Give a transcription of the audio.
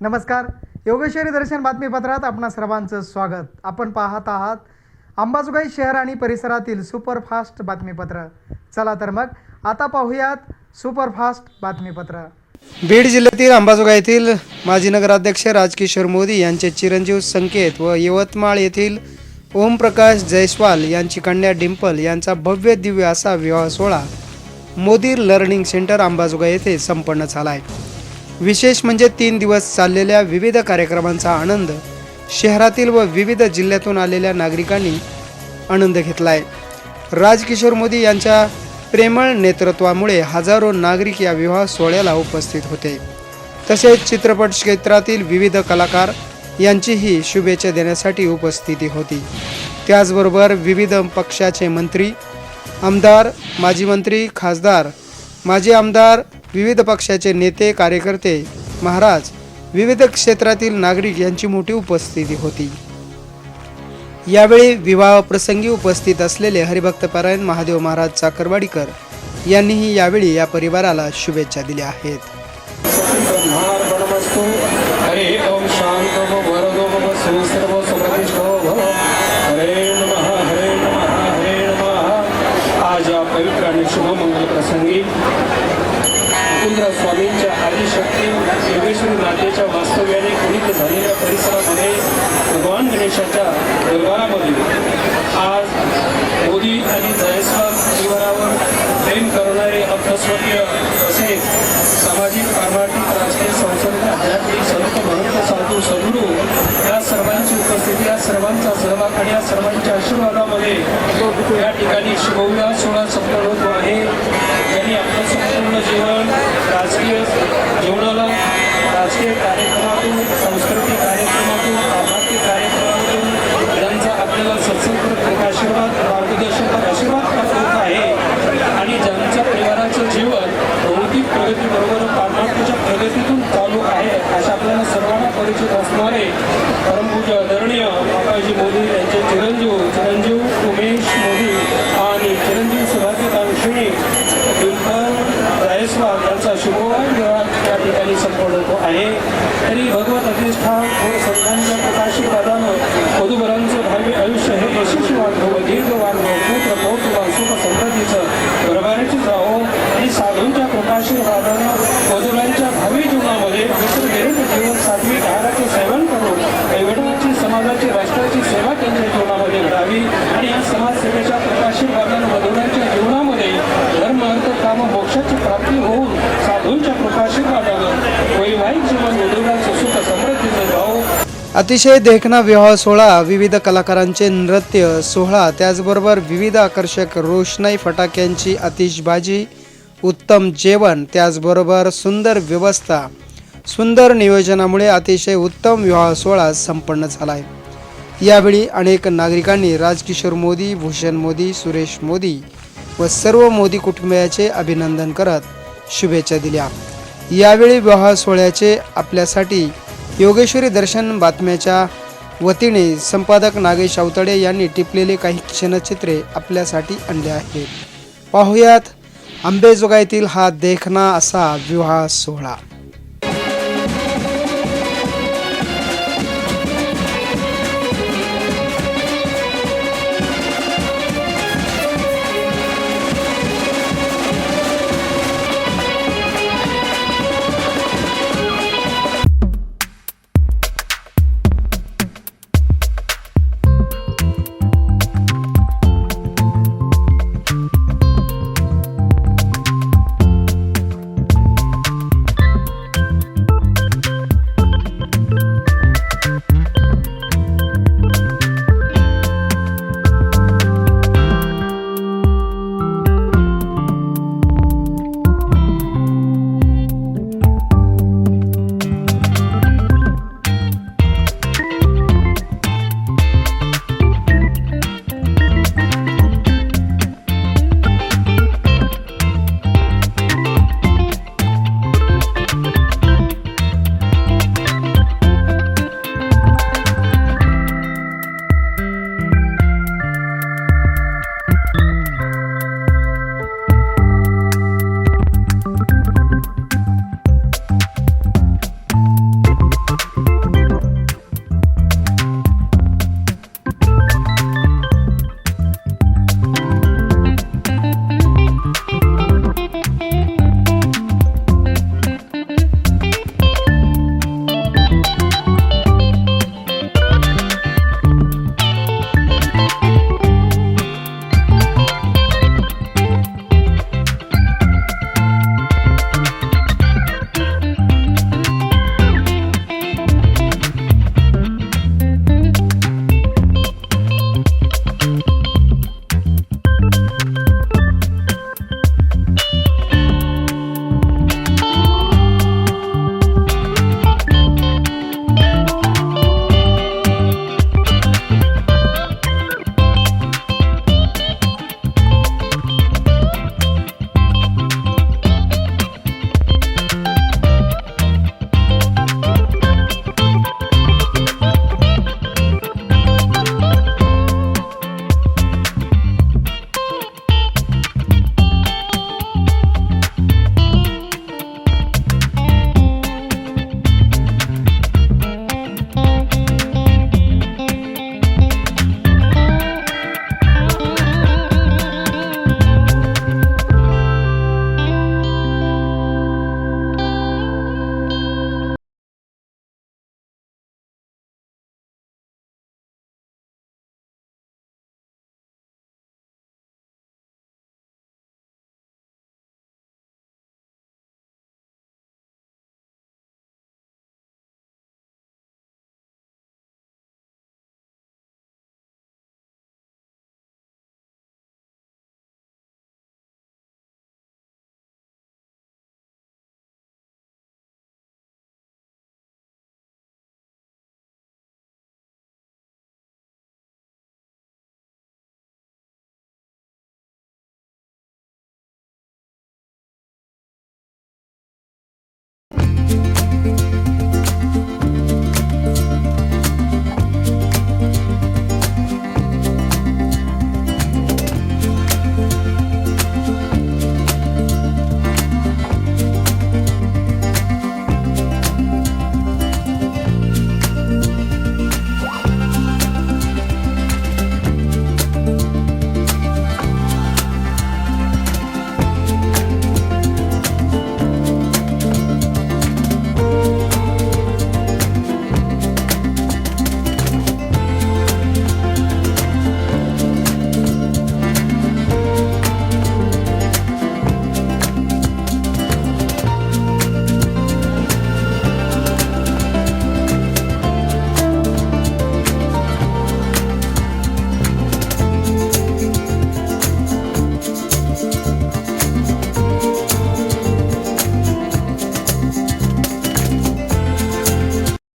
नमस्कार. योगेश्वरी दर्शन बातमीपत्रात आपणा सर्वांचं स्वागत. आपण पाहत आहात अंबाजोगाई शहर आणि परिसरातील सुपरफास्ट बातमीपत्र. चला तर मग आता पाहूयात सुपरफास्ट बातमीपत्र. बीड जिल्ह्यातील अंबाजोगाई येथील माजी नगराध्यक्ष राजकिशोर मोदी यांचे चिरंजीव संकेत व यवतमाळ येथील ओमप्रकाश जयस्वाल यांची कन्या डिंपल यांचा भव्य दिव्य असा विवाह सोहळा मोदी लर्निंग सेंटर अंबाजोगाई येथे संपन्न झाला आहे. विशेष म्हणजे तीन दिवस चाललेल्या विविध कार्यक्रमांचा आनंद शहरातील व विविध जिल्ह्यातून आलेल्या नागरिकांनी आनंद घेतला आहे राजकिशोर मोदी यांच्या प्रेमळ नेतृत्वामुळे हजारो नागरिक या विवाह सोहळ्याला उपस्थित होते. तसेच चित्रपट क्षेत्रातील विविध कलाकार यांचीही शुभेच्छा देण्यासाठी उपस्थिती होती. त्याचबरोबर विविध पक्षाचे मंत्री आमदार माजी मंत्री खासदार माजी आमदार विविध पक्षाचे नेते कार्यकर्ते महाराज विविध क्षेत्रातील नागरिक यांची मोठी उपस्थिती होती. यावेळी विवाह प्रसंगी उपस्थित असलेले हरिभक्तपरायण महादेव महाराज चाकरवाडीकर यांनीही यावेळी या परिवाराला शुभेच्छा दिल्या आहेत. मुकुंदराव स्वामींच्या आदिशक्ती योगेश्वरी मातेच्या वास्तव्याने गुणित झालेल्या परिसरामध्ये भगवान गणेशाच्या दरबारामध्ये आज मोदी आणि जयस्वाल परिवारावर प्रेम करणारे अप्रस्वर्गीय तसेच सामाजिक आर्थिक राजकीय संसर्ग आध्यात्मिक संत महंत साधू सद्गुरू या सर्वांची उपस्थिती या सर्वांचा सहभाग आणि या सर्वांच्या आशीर्वादामध्ये या ठिकाणी शिवविवाह सोळा संपन्न होतो आहे त्यांनी आपलं संपूर्ण जीवन राजकीय जीवनाला राजकीय कार्यक्रमातून सांस्कृतिक कार्यक्रमातून आध्यात्मिक कार्यक्रमातून ज्यांचा आपल्याला सत्संग आशीर्वाद मार्गदर्शक आशीर्वाद प्राप्त होत आहे आणि ज्यांच्या परिवाराचं जीवन भौतिक प्रगतीबरोबर पारमार्थाच्या प्रगतीतून चालू आहे अशा आपल्याला सर्वांना परिचित असणारे परमपूज्य आदरणीय बाबाजी मोदी यांचे चिरंजीव चिरंजीव उमेश मोदी आणि चिरंजीव सौभाग्यकांक्षिणी डिंपल जायस्वाल यांचा शुभविवाह या ठिकाणी संपन्न होतो आहे तरी भगवत अधिष्ठान व संतांच्या प्रकाशीपादानं वधूवरांचं भावी आयुष्य हे यशस्वी वाढवं दीर्घ वाढवं पुत्र पौत्र सुख संततीचं बरोबरीची जावो आणि साधूंच्या कृपाशीर्वादानं वधूरांच्या भावी जीवनामध्ये मित्र निरंतर जीवन सात्विक आहाराचे सेवन करून कैवडाची समाजाची सेवा त्यांच्या जीवनामध्ये घडावी आणि या समाजसेवेच्या प्रकाशित प्रकाशीर्वादानं वधूरांच्या जीवनामध्ये धर्म अर्थ काम मोक्षाची प्राप्ती होऊन साधूंच्या प्रकाशित कृपाशीर्वादानं वैवाहिक जीवन वधूरांचं सुख समृद्धीचं भाव. अतिशय देखणा विवाह सोहळा विविध कलाकारांचे नृत्य सोहळा त्याचबरोबर विविध आकर्षक रोषणाई फटाक्यांची आतिषबाजी उत्तम जेवण त्याचबरोबर सुंदर व्यवस्था. सुंदर नियोजनामुळे अतिशय उत्तम विवाह सोहळा संपन्न झाला आहे यावेळी अनेक नागरिकांनी राजकिशोर मोदी भूषण मोदी सुरेश मोदी व सर्व मोदी कुटुंबियाचे अभिनंदन करत शुभेच्छा दिल्या. यावेळी विवाह सोहळ्याचे आपल्यासाठी योगेश्वरी दर्शन बातम्याच्या वतीने संपादक नागेश अवतडे यांनी टिपलेले काही क्षणचित्रे आपल्यासाठी आणले आहेत. पाहुयात आंबेजोगाईतील हा देखना असा विवाह सोहळा.